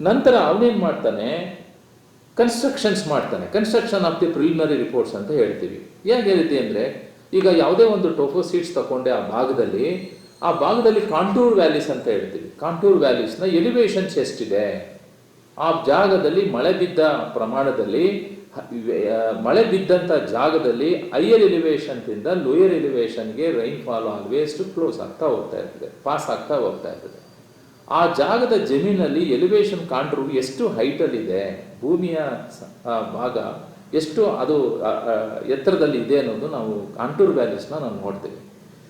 [SPEAKER 2] ನಂತರ ಅವನೇನು ಮಾಡ್ತಾನೆ? ಕನ್ಸ್ಟ್ರಕ್ಷನ್ಸ್ ಮಾಡ್ತಾನೆ. Construction of the preliminary reports ಅಂತ ಹೇಳ್ತೀವಿ. ಹೇಗೆ ರೀತಿ ಅಂದರೆ, ಈಗ ಯಾವುದೇ ಒಂದು ಟೋಫೋ ಸೀಟ್ಸ್ ತಗೊಂಡೆ ಆ ಭಾಗದಲ್ಲಿ ಆ ಭಾಗದಲ್ಲಿ ಕಾಂಟೂರ್ ವ್ಯಾಲೀಸ್ ಅಂತ ಹೇಳ್ತೀವಿ. ಕಾಂಟೂರ್ ವ್ಯಾಲೀಸ್ನ ಎಲಿವೇಷನ್ಸ್ ಎಷ್ಟಿದೆ ಆ ಜಾಗದಲ್ಲಿ ಮಳೆ ಬಿದ್ದ ಪ್ರಮಾಣದಲ್ಲಿ ಮಳೆ ಬಿದ್ದಂಥ ಜಾಗದಲ್ಲಿ ಹೈಯರ್ ಎಲಿವೇಶನ್ದಿಂದ ಲೋಯರ್ ಎಲಿವೇಷನ್ಗೆ ರೈನ್ಫಾಲ್ ಆಲ್ವೇಸ್ ಕ್ಲೋಸ್ ಆಗ್ತಾ ಹೋಗ್ತಾ ಇರ್ತದೆ. ಪಾಸ್ ಆಗ್ತಾ ಹೋಗ್ತಾ ಇರ್ತದೆ. ಆ ಜಾಗದ ಜಮೀನಲ್ಲಿ ಎಲಿವೇಶನ್ ಕಾಂಟ್ರು ಎಷ್ಟು ಹೈಟಲ್ಲಿದೆ ಭೂಮಿಯ ಭಾಗ ಎಷ್ಟು ಅದು ಎತ್ತರದಲ್ಲಿ ಇದೆ ಅನ್ನೋದು ನಾವು ಕಾಂಟೂರ್ ವ್ಯಾಲೀಸ್ನ ನಾವು ನೋಡ್ತೇವೆ.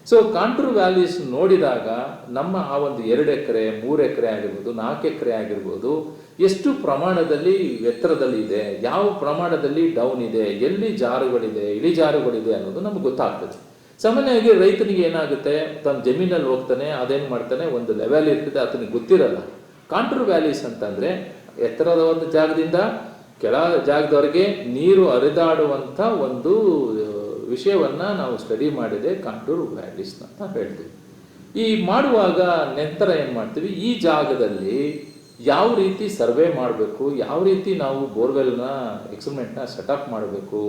[SPEAKER 2] ಸೊ ಕಾಂಟೂರ್ ವ್ಯಾಲೀಸ್ ನೋಡಿದಾಗ ನಮ್ಮ ಆ ಒಂದು ಎರಡು ಎಕರೆ, ಮೂರು ಎಕರೆ ಆಗಿರ್ಬೋದು, ನಾಲ್ಕು ಎಕರೆ ಆಗಿರ್ಬೋದು, ಎಷ್ಟು ಪ್ರಮಾಣದಲ್ಲಿ ಎತ್ತರದಲ್ಲಿ ಇದೆ, ಯಾವ ಪ್ರಮಾಣದಲ್ಲಿ ಡೌನ್ ಇದೆ, ಎಲ್ಲಿ ಜಾರುಗಳಿದೆ, ಇಳಿಜಾರುಗಳಿದೆ ಅನ್ನೋದು ನಮ್ಗೆ ಗೊತ್ತಾಗ್ತದೆ. ಸಾಮಾನ್ಯವಾಗಿ ರೈತನಿಗೆ ಏನಾಗುತ್ತೆ? ತನ್ನ ಜಮೀನಲ್ಲಿ ಹೋಗ್ತಾನೆ, ಅದೇನು ಮಾಡ್ತಾನೆ? ಒಂದು ಲೆವೆಲ್ ಇರ್ತದೆ, ಆತನಿಗೆ ಗೊತ್ತಿರಲ್ಲ. ಕಾಂಟೂರ್ ವ್ಯಾಲೀಸ್ ಅಂತಂದರೆ ಎತ್ತರದ ಒಂದು ಜಾಗದಿಂದ ಕೆಳ ಜಾಗದವರೆಗೆ ನೀರು ಹರಿದಾಡುವಂಥ ಒಂದು ವಿಷಯವನ್ನು ನಾವು ಸ್ಟಡಿ ಮಾಡಿದೆ ಕಾಂಟೂರ್ ವ್ಯಾಲಿಸ್ ಅಂತ ಹೇಳ್ತೀವಿ. ಈ ಮಾಡುವಾಗ ನಂತರ ಏನು ಮಾಡ್ತೀವಿ? ಈ ಜಾಗದಲ್ಲಿ ಯಾವ ರೀತಿ ಸರ್ವೆ ಮಾಡಬೇಕು? ಯಾವ ರೀತಿ ನಾವು ಬೋರ್ವೆಲ್ನ ಎಕ್ಸ್ಪರಿಮೆಂಟ್ನ ಸೆಟಪ್ ಮಾಡಬೇಕು?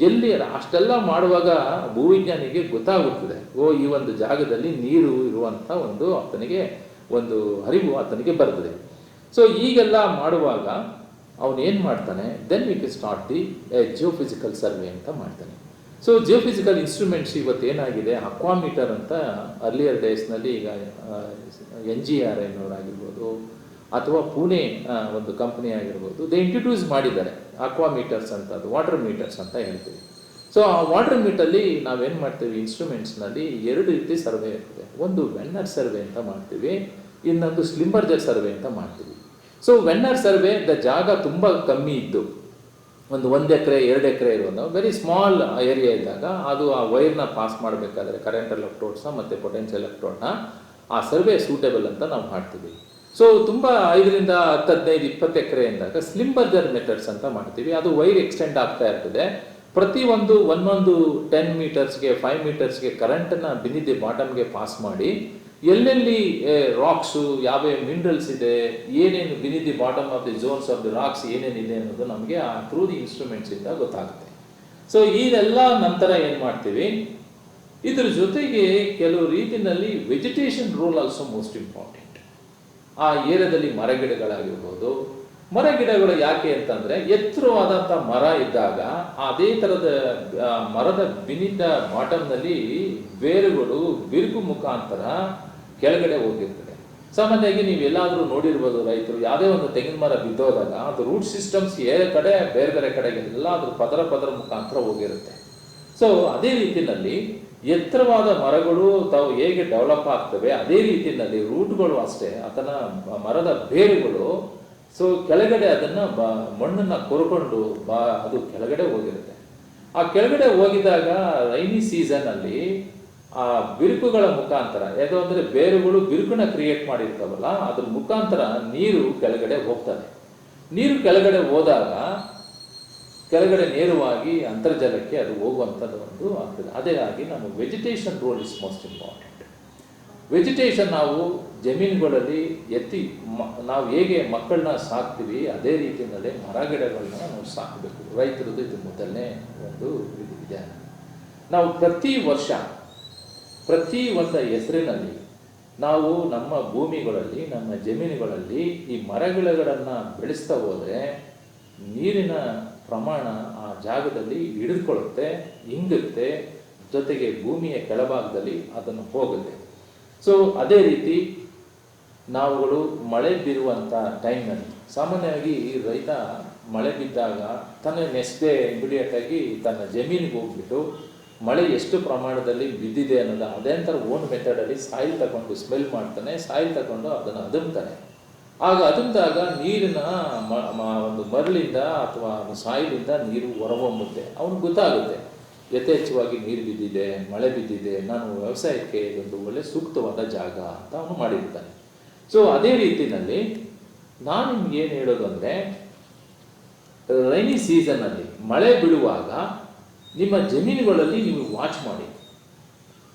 [SPEAKER 2] ಎಲ್ಲಿ ಅಷ್ಟೆಲ್ಲ ಮಾಡುವಾಗ ಭೂವಿಜ್ಞಾನಿಗೆ ಗೊತ್ತಾಗುತ್ತದೆ. ಓ, ಈ ಒಂದು ಜಾಗದಲ್ಲಿ ನೀರು ಇರುವಂಥ ಒಂದು ಆತನಿಗೆ, ಒಂದು ಅರಿವು ಆತನಿಗೆ ಬರ್ತದೆ. ಸೊ ಈಗೆಲ್ಲ ಮಾಡುವಾಗ ಅವನು ಏನು ಮಾಡ್ತಾನೆ? Then we can start the geophysical survey ಅಂತ ಮಾಡ್ತಾನೆ. ಸೊ ಜಿಯೋಫಿಸಿಕಲ್ ಇನ್ಸ್ಟ್ರೂಮೆಂಟ್ಸ್ ಇವತ್ತು ಏನಾಗಿದೆ? ಅಕ್ವಾಮೀಟರ್ ಅಂತ ಅರ್ಲಿಯರ್ ಡೇಸ್ನಲ್ಲಿ ಈಗ ಎನ್ ಜಿ ಆರ್ ಎನ್ನೋರಾಗಿರ್ಬೋದು ಅಥವಾ ಪುಣೆ ಒಂದು ಕಂಪ್ನಿ ಆಗಿರ್ಬೋದು ದೇ ಇಂಟ್ರೊಡ್ಯೂಸ್ ಮಾಡಿದ್ದಾರೆ ಅಕ್ವಾ ಮೀಟರ್ಸ್ ಅಂತ, ಅದು ವಾಟರ್ ಮೀಟರ್ಸ್ ಅಂತ ಹೇಳ್ತೀವಿ. ಸೊ ಆ ವಾಟರ್ ಮೀಟಲ್ಲಿ ನಾವೇನು ಮಾಡ್ತೀವಿ ಇನ್ಸ್ಟ್ರೂಮೆಂಟ್ಸ್ನಲ್ಲಿ ಎರಡು ರೀತಿ ಸರ್ವೆ ಇರ್ತದೆ. ಒಂದು ವೆನ್ನರ್ ಸರ್ವೆ ಅಂತ ಮಾಡ್ತೀವಿ, ಇನ್ನೊಂದು ಸ್ಲಿಂಬರ್ಜರ್ ಸರ್ವೆ ಅಂತ ಮಾಡ್ತೀವಿ. ಸೊ ವೆನ್ನರ್ ಸರ್ವೆ ದ ಜಾಗ ತುಂಬ ಕಮ್ಮಿ ಇದ್ದು, ಒಂದು ಒಂದು ಎಕರೆ, ಎರಡು ಎಕರೆ ಇರೋದು ವೆರಿ ಸ್ಮಾಲ್ ಏರಿಯಾ ಇದ್ದಾಗ ಅದು ಆ ವೈರ್ನ ಪಾಸ್ ಮಾಡಬೇಕಾದ್ರೆ ಕರೆಂಟ್ ಎಲೆಕ್ಟ್ರೋಡ್ಸ್ನ ಮತ್ತು ಪೊಟೆನ್ಷಿಯಲ್ ಎಲೆಕ್ಟ್ರೋಡ್ನ ಆ ಸರ್ವೆ ಸೂಟೇಬಲ್ ಅಂತ ನಾವು ಮಾಡ್ತೀವಿ. ಸೊ ತುಂಬ ಐದರಿಂದ ಹತ್ತು ಹದಿನೈದು ಇಪ್ಪತ್ತು ಎಕರೆ ಸ್ಲಿಮ್ ಸ್ಲಿಂಬರ್ಜರ್ ಮೆಥಡ್ಸ್ ಅಂತ ಮಾಡ್ತೀವಿ. ಅದು ವೈರ್ ಎಕ್ಸ್ಟೆಂಡ್ ಆಗ್ತಾ ಇರ್ತದೆ. ಪ್ರತಿ ಒಂದು, ಒಂದೊಂದು ಟೆನ್ ಮೀಟರ್ಸ್ಗೆ ಫೈವ್ ಮೀಟರ್ಸ್ಗೆ ಕರೆಂಟನ್ನು ಬಿನಿದ್ದೆ ಬಾಟಮ್ಗೆ ಪಾಸ್ ಮಾಡಿ, ಎಲ್ಲೆಲ್ಲಿ ರಾಕ್ಸು ಯಾವ ಮಿನರಲ್ಸ್ ಇದೆ, ಏನೇನು beneath the bottom of the zones of the rocks ಏನೇನಿದೆ ಅನ್ನೋದು ನಮಗೆ ಆ ಥ್ರೂ ದಿ ಇನ್ಸ್ಟ್ರೂಮೆಂಟ್ಸಿಂದ ಗೊತ್ತಾಗುತ್ತೆ. ಸೊ ಇದೆಲ್ಲ ನಂತರ ಏನು ಮಾಡ್ತೀವಿ? ಇದ್ರ ಜೊತೆಗೆ ಕೆಲವು ರೀತಿಯಲ್ಲಿ vegetation role also most important ಆ ಏರಿಯಾದಲ್ಲಿ ಮರಗಿಡಗಳಾಗಿರ್ಬೋದು. ಮರಗಿಡಗಳು ಯಾಕೆ ಅಂತಂದ್ರೆ ಎತ್ತರವಾದಂಥ ಮರ ಇದ್ದಾಗ ಅದೇ ಥರದ ಆ, ಮರದ ಬಿನಿದ ಬಾಟಮ್ನಲ್ಲಿ ಬೇರುಗಳು ಬಿರುಕು ಮುಖಾಂತರ ಕೆಳಗಡೆ ಹೋಗಿರ್ತದೆ. ಸಾಮಾನ್ಯವಾಗಿ ನೀವೆಲ್ಲಾದರೂ ನೋಡಿರ್ಬೋದು ರೈತರು ಯಾವುದೇ ಒಂದು ತೆಂಗಿನ ಮರ ಬಿದ್ದೋದಾಗ ಅದು ರೂಟ್ ಸಿಸ್ಟಮ್ಸ್ ಏರೆ ಕಡೆ ಬೇರೆ ಬೇರೆ ಕಡೆಗೆ ಎಲ್ಲಾದರೂ ಪದರ ಪದರ ಮುಖಾಂತರ ಹೋಗಿರುತ್ತೆ. ಸೊ ಅದೇ ರೀತಿಯಲ್ಲಿ ಎತ್ತರವಾದ ಮರಗಳು ತಾವು ಹೇಗೆ ಡೆವಲಪ್ ಆಗ್ತವೆ, ಅದೇ ರೀತಿಯಲ್ಲಿ ರೂಟ್ಗಳು ಅಷ್ಟೇ ಅದನ್ನ ಮರದ ಬೇರುಗಳು ಸೊ ಕೆಳಗಡೆ ಅದನ್ನ ಬ, ಮಣ್ಣನ್ನ ಕೊರ್ಕೊಂಡು ಬಾ, ಅದು ಕೆಳಗಡೆ ಹೋಗಿರುತ್ತೆ. ಆ ಕೆಳಗಡೆ ಹೋಗಿದಾಗ ರೈನಿ ಸೀಸನ್ ಅಲ್ಲಿ ಆ ಬಿರುಕುಗಳ ಮುಖಾಂತರ, ಯಾವುದು ಅಂದ್ರೆ ಬೇರುಗಳು ಬಿರುಕನ್ನ ಕ್ರಿಯೇಟ್ ಮಾಡಿರ್ತಾವಲ್ಲ, ಅದ್ರ ಮುಖಾಂತರ ನೀರು ಕೆಳಗಡೆ ಹೋಗ್ತದೆ. ನೀರು ಕೆಳಗಡೆ ಹೋದಾಗ ಕೆಳಗಡೆ ನೇರವಾಗಿ ಅಂತರ್ಜಲಕ್ಕೆ ಅದು ಹೋಗುವಂಥದ್ದು ಒಂದು ಆಗ್ತದೆ. ಅದೇ ಆಗಿ ನಮ್ಮ vegetation role is most important vegetation ನಾವು ಜಮೀನುಗಳಲ್ಲಿ ಎತ್ತಿ ಮ- ನಾವು ಹೇಗೆ ಮಕ್ಕಳನ್ನ ಸಾಕ್ತೀವಿ, ಅದೇ ರೀತಿಯಿಂದಲೇ ಮರ ಗಿಡಗಳನ್ನ ನಾವು ಸಾಕಬೇಕು. ರೈತರದ್ದು ಇದು ಮೊದಲನೇ ಒಂದು ಇದು ವಿಧಾನ ನಾವು ಪ್ರತಿ ವರ್ಷ, ಪ್ರತಿ ಒಂದು ಹೆಸರಿನಲ್ಲಿ ನಾವು ನಮ್ಮ ಭೂಮಿಗಳಲ್ಲಿ, ನಮ್ಮ ಜಮೀನುಗಳಲ್ಲಿ ಈ ಮರಗಿಡಗಳನ್ನು ಬೆಳೆಸ್ತಾ ಹೋದರೆ ನೀರಿನ ಪ್ರಮಾಣ ಆ ಜಾಗದಲ್ಲಿ ಹಿಡಿದುಕೊಳ್ಳುತ್ತೆ ಹಿಂಗುತ್ತೆ ಜೊತೆಗೆ ಭೂಮಿಯ ಕೆಳಭಾಗದಲ್ಲಿ ಅದನ್ನು ಹೋಗುತ್ತೆ. ಸೊ ಅದೇ ರೀತಿ ನಾವುಗಳು ಮಳೆ ಬೀರುವಂಥ ಟೈಮಲ್ಲಿ, ಸಾಮಾನ್ಯವಾಗಿ ರೈತ ಮಳೆ ಬಿದ್ದಾಗ ತನ್ನ ನೆಸ್ದೆ ಇಮಿಡಿಯೇಟಾಗಿ ತನ್ನ ಜಮೀನಿಗೆ ಹೋಗ್ಬಿಟ್ಟು ಮಳೆ ಎಷ್ಟು ಪ್ರಮಾಣದಲ್ಲಿ ಬಿದ್ದಿದೆ ಅನ್ನೋದು ಅದೇ ಥರ ಓನ್ ಮೆಥಡಲ್ಲಿ ಸಾಯಿಲ್ ತಗೊಂಡು ಸ್ಮೆಲ್ ಮಾಡ್ತಾನೆ, ಸಾಯಿಲ್ ತಗೊಂಡು ಅದನ್ನು ಅದುಮ್ತಾನೆ. ಆಗ ಅದಂದಾಗ ನೀರಿನ ಒಂದು ಮರಳಿಂದ ಅಥವಾ ಸಾಯಿಲಿಂದ ನೀರು ಹೊರಹೊಮ್ಮುತ್ತೆ. ಅವನು ಗೊತ್ತಾಗುತ್ತೆ, ಯಥೇಚ್ಛವಾಗಿ ನೀರು ಬಿದ್ದಿದೆ, ಮಳೆ ಬಿದ್ದಿದೆ, ನಾನು ವ್ಯವಸಾಯಕ್ಕೆ ಇದೊಂದು ಒಳ್ಳೆ ಸೂಕ್ತವಾದ ಜಾಗ ಅಂತ ಅವನು ಮಾಡಿರ್ತಾನೆ. ಸೊ ಅದೇ ರೀತಿಯಲ್ಲಿ ನಾನು ನಿಮ್ಗೆ ಏನು ಹೇಳೋದು ಅಂದರೆ ರೈನಿ ಸೀಸನ್ನಲ್ಲಿ ಮಳೆ ಬೀಳುವಾಗ ನಿಮ್ಮ ಜಮೀನುಗಳಲ್ಲಿ ನೀವು ವಾಚ್ ಮಾಡಿ.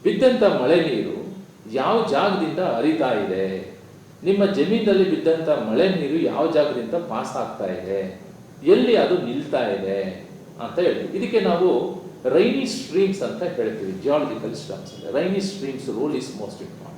[SPEAKER 2] ಬಿದ್ದಂಥ ಮಳೆ ನೀರು ಯಾವ ಜಾಗದಿಂದ ಹರಿತಾ ಇದೆ? ನಿಮ್ಮ ಜಮೀನಲ್ಲಿ ಬಿದ್ದಂಥ ಮಳೆ ನೀರು ಯಾವ ಜಾಗದಿಂದ ಪಾಸ್ ಆಗ್ತಾ ಇದೆ? ಎಲ್ಲಿ ಅದು ನಿಲ್ತಾ ಇದೆ? ಅಂತ ಹೇಳಿ. ಇದಕ್ಕೆ ನಾವು ರೈನಿ ಸ್ಟ್ರೀಮ್ಸ್ ಅಂತ ಹೇಳ್ತೀವಿ geological streams rainy streams role is most important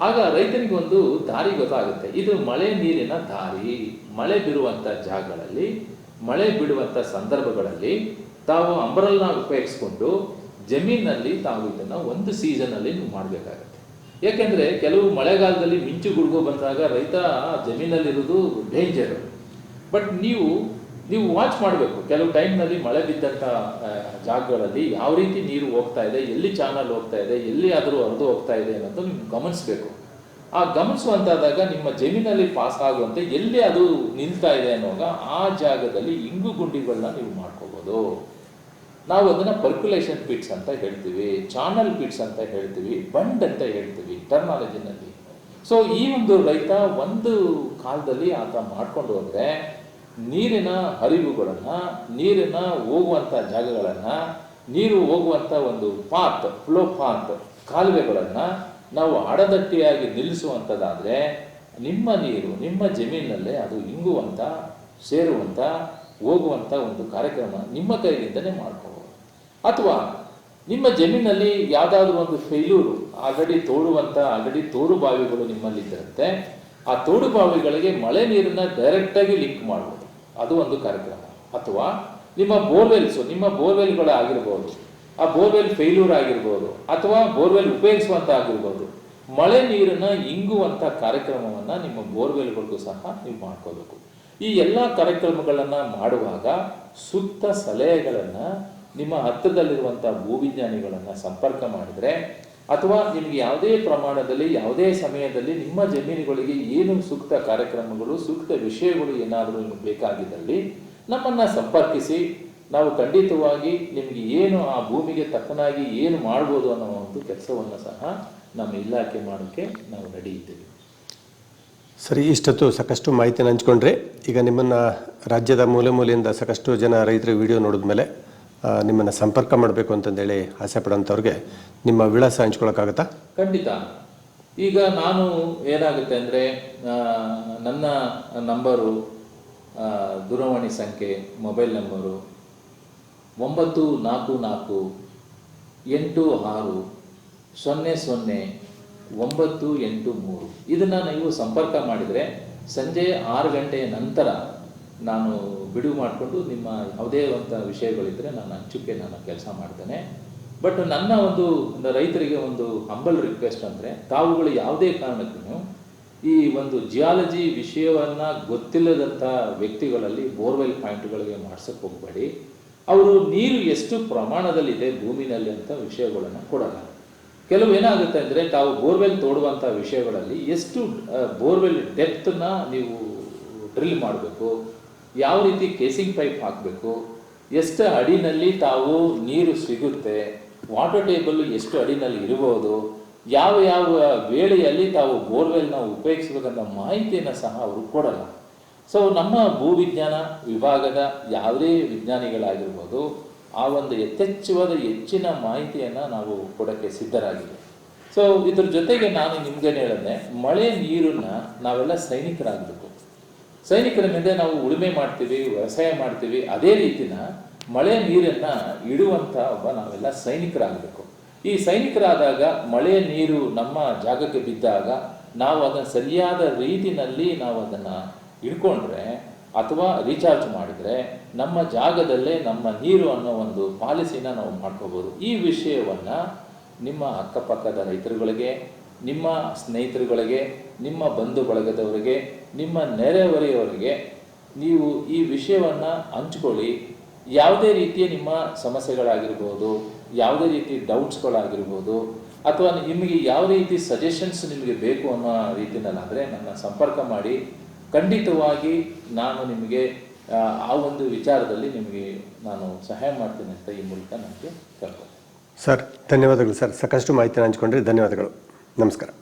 [SPEAKER 2] ಆಗ ರೈತನಿಗೆ ಒಂದು ದಾರಿ ಗೊತ್ತಾಗುತ್ತೆ. ಇದು ಮಳೆ ನೀರಿನ ದಾರಿ. ಮಳೆ ಬೀರುವಂಥ ಜಾಗಗಳಲ್ಲಿ, ಮಳೆ ಬಿಡುವಂಥ ಸಂದರ್ಭಗಳಲ್ಲಿ ತಾವು ಅಂಬರಲ್ನ ಉಪಯೋಗಿಸ್ಕೊಂಡು ಜಮೀನಲ್ಲಿ ತಾವು ಇದನ್ನು ಒಂದು ಸೀಸನಲ್ಲಿ ನೀವು ಮಾಡಬೇಕಾಗತ್ತೆ. ಯಾಕೆಂದರೆ ಕೆಲವು ಮಳೆಗಾಲದಲ್ಲಿ ಮಿಂಚು ಗುಡುಗು ಬಂದಾಗ ರೈತ ಜಮೀನಲ್ಲಿರೋದು ಡೇಂಜರ್ ಬಟ್ ನೀವು ನೀವು ವಾಚ್ ಮಾಡಬೇಕು. ಕೆಲವು ಟೈಮ್ನಲ್ಲಿ ಮಳೆ ಬಿದ್ದಂಥ ಜಾಗಗಳಲ್ಲಿ ಯಾವ ರೀತಿ ನೀರು ಹೋಗ್ತಾ ಇದೆ, ಎಲ್ಲಿ ಚಾನಲ್ ಹೋಗ್ತಾ ಇದೆ, ಎಲ್ಲಿ ಆದರೂ ಹರಿದು ಹೋಗ್ತಾ ಇದೆ ಅನ್ನೋದು ನೀವು ಗಮನಿಸಬೇಕು. ಆ ಗಮನಿಸುವಂತಾದಾಗ ನಿಮ್ಮ ಜಮೀನಲ್ಲಿ ಪಾಸ್ ಆಗುವಂತೆ ಎಲ್ಲಿ ಅದು ನಿಲ್ತಾ ಇದೆ ಅನ್ನುವಾಗ ಆ ಜಾಗದಲ್ಲಿ ಇಂಗು ಗುಂಡಿಗಳನ್ನ ನೀವು ಮಾಡ್ಕೋಬೋದು. ನಾವು ಅದನ್ನು ಪರ್ಕ್ಯುಲೇಷನ್ ಪಿಟ್ಸ್ ಅಂತ ಹೇಳ್ತೀವಿ ಚಾನಲ್ ಪಿಟ್ಸ್ ಅಂತ ಹೇಳ್ತೀವಿ ಬಂಡ್ ಅಂತ ಹೇಳ್ತೀವಿ ಟರ್ಮಾಲಜಿನಲ್ಲಿ ಸೊ ಈ ಒಂದು ರೈತ ಒಂದು ಕಾಲದಲ್ಲಿ ಆತ ಮಾಡ್ಕೊಂಡು ಹೋದರೆ ನೀರಿನ ಹರಿವುಗಳನ್ನು, ನೀರಿನ ಹೋಗುವಂಥ ಜಾಗಗಳನ್ನು, ನೀರು ಹೋಗುವಂಥ ಒಂದು ಪಾತ್ ಫ್ಲೋ ಪಾತ್ ಕಾಲುವೆಗಳನ್ನು ನಾವು ಅಡದಟ್ಟಿಯಾಗಿ ನಿಲ್ಲಿಸುವಂಥದ್ದಾದರೆ ನಿಮ್ಮ ನೀರು, ನಿಮ್ಮ ಜಮೀನಿನಲ್ಲೇ ಅದು ಇಂಗುವಂಥ ಸೇರುವಂಥ ಹೋಗುವಂಥ ಒಂದು ಕಾರ್ಯಕ್ರಮ ನಿಮ್ಮ ಕೈಯಿಂದನೇ ಮಾಡ್ಕೋಬೋದು ಅಥವಾ ನಿಮ್ಮ ಜಮೀನಲ್ಲಿ ಯಾವುದಾದ್ರೂ ಒಂದು ಫೇಲ್ಯೂರು ಆಲ್ರೆಡಿ ತೋಡುವಂಥ ಆಲ್ರೆಡಿ ತೋಡು ಬಾವಿಗಳು ನಿಮ್ಮಲ್ಲಿ ಇದ್ದಿರುತ್ತೆ ಆ ತೋಡು ಬಾವಿಗಳಿಗೆ ಮಳೆ ನೀರನ್ನ ಡೈರೆಕ್ಟಾಗಿ ಲಿಂಕ್ ಮಾಡ್ಬೋದು. ಅದು ಒಂದು ಕಾರ್ಯಕ್ರಮ. ಅಥವಾ ನಿಮ್ಮ ಬೋರ್ವೆಲ್ಸ್, ನಿಮ್ಮ ಬೋರ್ವೆಲ್ಗಳು ಆಗಿರ್ಬೋದು, ಆ ಬೋರ್ವೆಲ್ ಫೇಲ್ಯೂರ್ ಆಗಿರ್ಬೋದು, ಅಥವಾ ಬೋರ್ವೆಲ್ ಉಪಯೋಗಿಸುವಂತ ಆಗಿರ್ಬೋದು, ಮಳೆ ನೀರನ್ನ ಇಂಗುವಂತ ಕಾರ್ಯಕ್ರಮವನ್ನ ನಿಮ್ಮ ಬೋರ್ವೆಲ್ಗಳಿಗೂ ಸಹ ನೀವು ಮಾಡ್ಕೋಬೇಕು ಈ ಎಲ್ಲ ಕಾರ್ಯಕ್ರಮಗಳನ್ನ ಮಾಡುವಾಗ ಸೂಕ್ತ ಸಲಹೆಗಳನ್ನ ನಿಮ್ಮ ಹತ್ತಿರದಲ್ಲಿರುವಂಥ ಭೂವಿಜ್ಞಾನಿಗಳನ್ನು ಸಂಪರ್ಕ ಮಾಡಿದರೆ ಅಥವಾ ನಿಮಗೆ ಯಾವುದೇ ಪ್ರಮಾಣದಲ್ಲಿ, ಯಾವುದೇ ಸಮಯದಲ್ಲಿ ನಿಮ್ಮ ಜಮೀನುಗಳಿಗೆ ಏನು ಸೂಕ್ತ ಕಾರ್ಯಕ್ರಮಗಳು, ಸೂಕ್ತ ವಿಷಯಗಳು ಏನಾದರೂ ನಿಮಗೆ ಬೇಕಾಗಿದ್ದಲ್ಲಿ ನಮ್ಮನ್ನ ಸಂಪರ್ಕಿಸಿ, ನಾವು ಖಂಡಿತವಾಗಿ ನಿಮಗೆ ಏನು ಆ ಭೂಮಿಗೆ ತಕ್ಕನಾಗಿ ಏನು ಮಾಡ್ಬೋದು ಅನ್ನೋ ಒಂದು ಕೆಲಸವನ್ನು ಸಹ ನಮ್ಮ ಇಲಾಖೆ ಮಾಡೋಕ್ಕೆ ನಾವು ನಡೆಯುತ್ತೇವೆ.
[SPEAKER 1] ಸರಿ, ಇಷ್ಟೊತ್ತು ಸಾಕಷ್ಟು ಮಾಹಿತಿ ಹಂಚ್ಕೊಂಡ್ರಿ ಈಗ ನಿಮ್ಮನ್ನು ರಾಜ್ಯದ ಮೂಲೆ ಮೂಲೆಯಿಂದ ಸಾಕಷ್ಟು ಜನ ರೈತರ ವಿಡಿಯೋ ನೋಡಿದ್ಮೇಲೆ ನಿಮ್ಮನ್ನು ಸಂಪರ್ಕ ಮಾಡಬೇಕು ಅಂತಂದೇಳಿ ಆಸೆ ಪಡೋಂಥವ್ರಿಗೆ ನಿಮ್ಮ ವಿಳಾಸ ಹಂಚ್ಕೊಳಕ್ಕಾಗತ್ತಾ?
[SPEAKER 2] ಖಂಡಿತ. ಈಗ ನಾನು ಏನಾಗುತ್ತೆ ಅಂದರೆ ನನ್ನ ನಂಬರು ದೂರವಾಣಿ ಸಂಖ್ಯೆ, ಮೊಬೈಲ್ ನಂಬರು ಒಂಬತ್ತು ನಾಲ್ಕು ನಾಲ್ಕು ಎಂಟು ಆರು ಸೊನ್ನೆ ಸೊನ್ನೆ ಒಂಬತ್ತು ಎಂಟು ಮೂರು. ಇದನ್ನು ನೀವು ಸಂಪರ್ಕ ಮಾಡಿದರೆ ಸಂಜೆ ಆರು ಗಂಟೆಯ ನಂತರ ನಾನು ಬಿಡುವು ಮಾಡಿಕೊಂಡು ನಿಮ್ಮ ಯಾವುದೇ ಒಂಥ ವಿಷಯಗಳಿದ್ದರೆ ನಾನು ಹಂಚುಕ್ಕೆ ನಾನು ಕೆಲಸ ಮಾಡ್ತೇನೆ. ಬಟ್ ನನ್ನ ಒಂದು ರೈತರಿಗೆ ಒಂದು ಹಂಬಲ್ ರಿಕ್ವೆಸ್ಟ್ ಅಂದರೆ ತಾವುಗಳು ಯಾವುದೇ ಕಾರಣಕ್ಕೂ ಈ ಒಂದು ಜಿಯಾಲಜಿ ವಿಷಯವನ್ನು ಗೊತ್ತಿಲ್ಲದಂಥ ವ್ಯಕ್ತಿಗಳಲ್ಲಿ ಬೋರ್ವೆಲ್ ಪಾಯಿಂಟ್ಗಳಿಗೆ ಮಾಡ್ಸೋಕ್ಕೆ ಹೋಗಬೇಡಿ. ಅವರು ನೀರು ಎಷ್ಟು ಪ್ರಮಾಣದಲ್ಲಿದೆ ಭೂಮಿನಲ್ಲಿ ಅಂತ ವಿಷಯಗಳನ್ನು ಕೊಡಲ್ಲ. ಕೆಲವು ಏನಾಗುತ್ತೆ ಅಂದರೆ ತಾವು ಬೋರ್ವೆಲ್ ತೋಡುವಂಥ ವಿಷಯಗಳಲ್ಲಿ ಎಷ್ಟು ಬೋರ್ವೆಲ್ ಡೆಪ್ತನ್ನ ನೀವು ಡ್ರಿಲ್ ಮಾಡಬೇಕು. ಯಾವ ರೀತಿ ಕೇಸಿಂಗ್ ಪೈಪ್ ಹಾಕಬೇಕು? ಎಷ್ಟು ಅಡಿನಲ್ಲಿ ತಾವು ನೀರು ಸಿಗುತ್ತೆ? ವಾಟರ್ ಟೇಬಲ್ ಎಷ್ಟು ಅಡಿನಲ್ಲಿ ಇರಬಹುದು ಯಾವ ಯಾವ ವೇಳೆಯಲ್ಲಿ ತಾವು ಬೋರ್ವೆಲ್ನ ಉಪಯೋಗಿಸಬೇಕನ್ನೋ ಮಾಹಿತಿಯನ್ನು ಸಹ ಅವರು ಕೊಡಲ್ಲ. ಸೊ ನಮ್ಮ ಭೂವಿಜ್ಞಾನ ವಿಭಾಗದ ಯಾವುದೇ ವಿಜ್ಞಾನಿಗಳಾಗಿರ್ಬೋದು, ಆ ಒಂದು ಯಥೇಚ್ಛವಾದ ಹೆಚ್ಚಿನ ಮಾಹಿತಿಯನ್ನು ನಾವು ಕೊಡೋಕ್ಕೆ ಸಿದ್ಧರಾಗಿದೆ ಸೊ ಇದ್ರ ಜೊತೆಗೆ ನಾನು ನಿಮ್ಗೇನು ಹೇಳಿದೆ ಮಳೆ ನೀರನ್ನ ನಾವೆಲ್ಲ ಸೈನಿಕರಾಗಬೇಕು ಸೈನಿಕರ ಮುಂದೆ ನಾವು ಉಳುಮೆ ಮಾಡ್ತೀವಿ, ವ್ಯವಸಾಯ ಮಾಡ್ತೀವಿ, ಅದೇ ರೀತಿನ ಮಳೆ ನೀರನ್ನು ಇಡುವಂಥ ಒಬ್ಬ ನಾವೆಲ್ಲ ಸೈನಿಕರಾಗಬೇಕು. ಈ ಸೈನಿಕರಾದಾಗ ಮಳೆ ನೀರು ನಮ್ಮ ಜಾಗಕ್ಕೆ ಬಿದ್ದಾಗ ನಾವು ಅದನ್ನು ಸರಿಯಾದ ರೀತಿನಲ್ಲಿ ನಾವು ಅದನ್ನು ಇಟ್ಕೊಂಡ್ರೆ ಅಥವಾ ರೀಚಾರ್ಜ್ ಮಾಡಿದರೆ ನಮ್ಮ ಜಾಗದಲ್ಲೇ ನಮ್ಮ ನೀರು ಅನ್ನೋ ಒಂದು ಪಾಲಿಸಿನ ನಾವು ಮಾಡ್ಕೋಬೋದು. ಈ ವಿಷಯವನ್ನು ನಿಮ್ಮ ಅಕ್ಕಪಕ್ಕದ ರೈತರುಗಳಿಗೆ, ನಿಮ್ಮ ಸ್ನೇಹಿತರುಗಳಿಗೆ ನಿಮ್ಮ ಬಂಧು ಬಳಗದವರಿಗೆ ನಿಮ್ಮ ನೆರೆಹೊರೆಯವರಿಗೆ ನೀವು ಈ ವಿಷಯವನ್ನು ಹಂಚ್ಕೊಳ್ಳಿ. ಯಾವುದೇ ರೀತಿಯ ನಿಮ್ಮ ಸಮಸ್ಯೆಗಳಾಗಿರ್ಬೋದು ಯಾವುದೇ ರೀತಿ ಡೌಟ್ಸ್ಗಳಾಗಿರ್ಬೋದು ಅಥವಾ ನಿಮಗೆ ಯಾವ ರೀತಿ ಸಜೆಷನ್ಸ್ ನಿಮಗೆ ಬೇಕು ಅನ್ನೋ ರೀತಿಯಲ್ಲಾದರೆ ನನ್ನ ಸಂಪರ್ಕ ಮಾಡಿ. ಖಂಡಿತವಾಗಿ ನಾನು ನಿಮಗೆ ಆ, ಒಂದು ವಿಚಾರದಲ್ಲಿ ನಿಮಗೆ ನಾನು ಸಹಾಯ ಮಾಡ್ತೇನೆ ಅಂತ ಈ ಮೂಲಕ ನನಗೆ ಕೇಳ್ಬೋದು
[SPEAKER 1] ಸರ್ ಧನ್ಯವಾದಗಳು ಸರ್. ಸಾಕಷ್ಟು ಮಾಹಿತಿ ಹಂಚ್ಕೊಂಡ್ರಿ. ಧನ್ಯವಾದಗಳು. ನಮಸ್ಕಾರ.